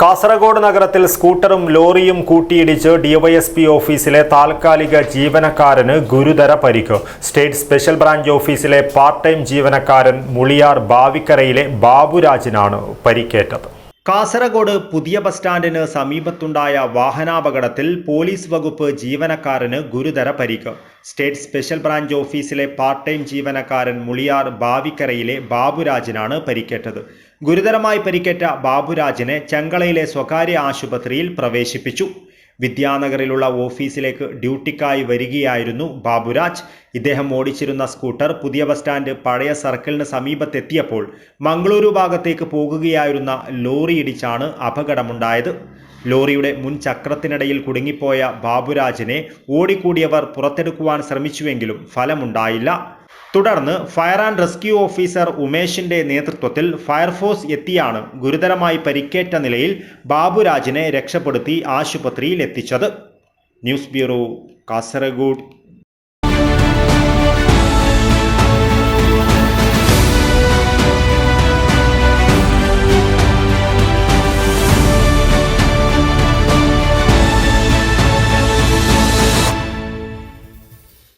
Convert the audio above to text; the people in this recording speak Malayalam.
കാസർഗോഡ് നഗരത്തിൽ സ്കൂട്ടറും ലോറിയും കൂട്ടിയിടിച്ച് ഡിവൈഎസ്പി ഓഫീസിലെ താൽക്കാലിക ജീവനക്കാരന് ഗുരുതര പരിക്ക്. സ്റ്റേറ്റ് സ്പെഷ്യൽ ബ്രാഞ്ച് ഓഫീസിലെ പാർട്ട് ടൈം ജീവനക്കാരൻ മുളിയാർ ബാവിക്കരയിലെ ബാബുരാജിനാണ് പരിക്കേറ്റത്. കാസർഗോഡ് പുതിയ ബസ് സ്റ്റാൻഡിന് സമീപത്തുണ്ടായ വാഹനാപകടത്തിൽ പോലീസ് വകുപ്പ് ജീവനക്കാരന് ഗുരുതര പരിക്ക്. സ്റ്റേറ്റ് സ്പെഷ്യൽ ബ്രാഞ്ച് ഓഫീസിലെ പാർട്ട് ടൈം ജീവനക്കാരൻ മുളിയാർ ബാവിക്കരയിലെ ബാബുരാജിനാണ് പരിക്കേറ്റത്. ഗുരുതരമായി പരിക്കേറ്റ ബാബുരാജിനെ ചെങ്കളയിലെ സ്വകാര്യ ആശുപത്രിയിൽ പ്രവേശിപ്പിച്ചു. വിദ്യാനഗറിലുള്ള ഓഫീസിലേക്ക് ഡ്യൂട്ടിക്കായി വരികയായിരുന്നു ബാബുരാജ്. ഇദ്ദേഹം ഓടിച്ചിരുന്ന സ്കൂട്ടർ പുതിയ ബസ് സ്റ്റാൻഡ് പഴയ സർക്കിളിന് സമീപത്തെത്തിയപ്പോൾ മംഗളൂരു ഭാഗത്തേക്ക് പോകുകയായിരുന്ന ലോറി ഇടിച്ചാണ് അപകടമുണ്ടായത്. ലോറിയുടെ മുൻ ചക്രത്തിനിടയിൽ കുടുങ്ങിപ്പോയ ബാബുരാജിനെ ഓടിക്കൂടിയവർ പുറത്തെടുക്കുവാൻ ശ്രമിച്ചുവെങ്കിലും ഫലമുണ്ടായില്ല. തുടർന്ന് ഫയർ ആൻഡ് റെസ്ക്യൂ ഓഫീസർ ഉമേഷിന്റെ നേതൃത്വത്തിൽ ഫയർഫോഴ്സ് എത്തിയാണ് ഗുരുതരമായി പരിക്കേറ്റ നിലയിൽ ബാബുരാജിനെ രക്ഷപ്പെടുത്തി ആശുപത്രിയിൽ എത്തിച്ചത് ന്യൂസ് ബ്യൂറോ കാസർഗോഡ്.